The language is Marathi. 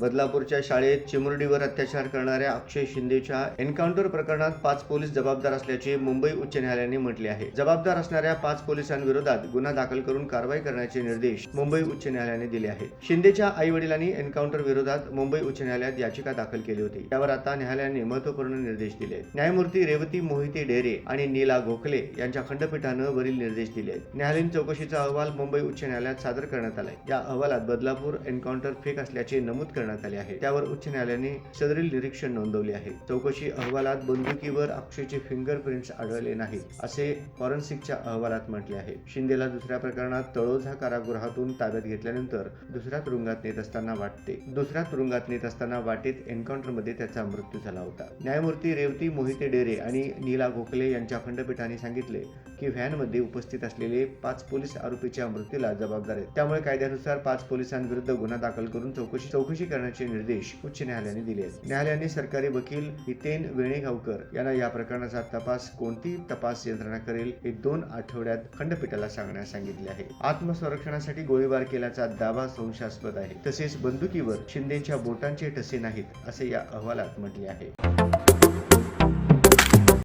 बदलापूरच्या शाळेत चिमुरडीवर अत्याचार करणाऱ्या अक्षय शिंदेच्या एन्काउंटर प्रकरणात पाच पोलीस जबाबदार असल्याचे मुंबई उच्च न्यायालयाने म्हटले आहे. जबाबदार असणाऱ्या पाच पोलिसांविरोधात गुन्हा दाखल करून कारवाई करण्याचे निर्देश मुंबई उच्च न्यायालयाने दिले आहेत शिंदेच्या आई वडिलांनी एन्काउंटर विरोधात मुंबई उच्च न्यायालयात याचिका दाखल केली होती. त्यावर आता न्यायालयाने महत्त्वपूर्ण निर्देश दिले. न्यायमूर्ती रेवती मोहिते डेरे आणि नीला गोखले यांच्या खंडपीठानं वरील निर्देश दिले. न्यायालयीन चौकशीचा अहवाल मुंबई उच्च न्यायालयात सादर करण्यात आलाय. या अहवालात बदलापूर एन्काउंटर फेक असल्याचे नमूद करण्यात आले आहे. त्यावर उच्च न्यायालयाने सदरील निरीक्षण नोंदवले आहे. चौकशी अहवालात बंदुकीवर अक्षयचे फिंगरप्रिंट्स आढळले नाही असे फॉरेन्सिकच्या अहवालात म्हटले आहे. शिंदेला दुसऱ्या प्रकरणात तळोजा कारागृहातून ताब्यात घेतल्यानंतर दुसऱ्या तुरुंगात नेत असताना वाटते. दुसऱ्या तुरुंगात नेत असताना वाटेत एन्काउंटरमध्ये त्याचा मृत्यू झाला होता. न्यायमूर्ती रेवती मोहिते डेरे आणि नीला गोखले यांच्या खंडपीठाने सांगितले की व्हॅनमध्ये उपस्थित असलेले पाच पोलीस आरोपीच्या मृत्यूला जबाबदार आहेत. त्यामुळे कायद्यानुसार पाच पोलिसांविरुद्ध गुन्हा दाखल करून चौकशी चौकशी करण्याचे निर्देश उच्च न्यायालयाने दिले आहेत. न्यायालयाने सरकारी वकील हितेन वेणेगावकर यांना या प्रकरणाचा तपास कोणती तपास यंत्रणा करेल हे दोन आठवड्यात खंडपीठाला सांगण्यास सांगितले आहे. आत्मसंरक्षणासाठी गोळीबार केल्याचा दावा संशयास्पद आहे. तसेच बंदुकीवर शिंदेच्या बोटांचे ठसे नाहीत असे या अहवालात म्हटले आहे.